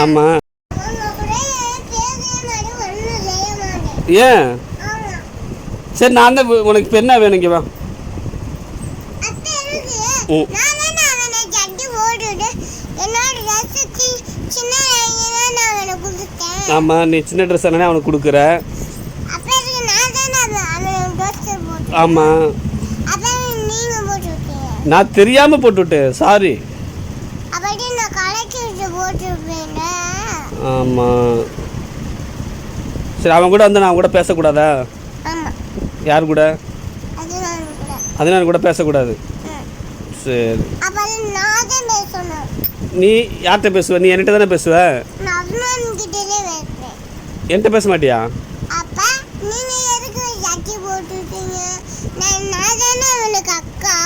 ஆமாம் ஏன்? சரி நான் தான் உனக்கு இப்போ என்ன வேணும் இங்கே வா ஆமாம் நீ சின்ன ட்ரெஸ் தானே அவனுக்கு கொடுக்குற. ஆமாம் நான் தெரியாமல் போட்டுவிட்டேன் சாரி நான் ஆமாம் சரி அவன் கூட வந்து நான் கூட பேசக்கூடாதா? ஆமா. யார் கூட? அதனால கூட. பேசக்கூடாது. சரி. நீ யார்கிட்ட பேசுவ? நீ என்கிட்ட தானே பேசுவ? என்கிட்ட பேச மாட்டியா? அப்ப நீங்க எதுக்கு ஜட்டி போட்டுட்டீங்க நான் நான் தானே அவனுக்கு அக்கா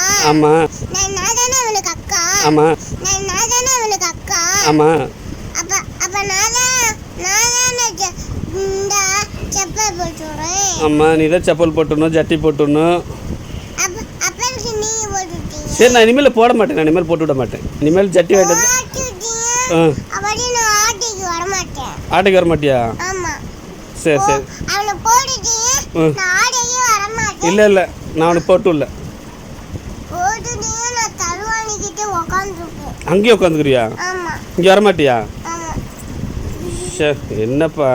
ஆமாம் நீ தான் செப்பல் போட்டுடணும் ஜட்டி போட்டுடணும். சரி நான் இனிமேல் போட மாட்டேன் நான் இனிமேல் போட்டு விட மாட்டேன். இனிமேல் ஜட்டி நான் ஆட்டிக்கு வர மாட்டியா? ஆமா சரி. சரி இல்லை இல்லை நான் அவனுக்கு போட்டும் இல்லை அங்கேயே உட்காந்துக்கிறியா இங்கே வர சே என்னப்பா?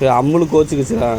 அம்முளுக்கு கோச்சுக்குச்சுடா.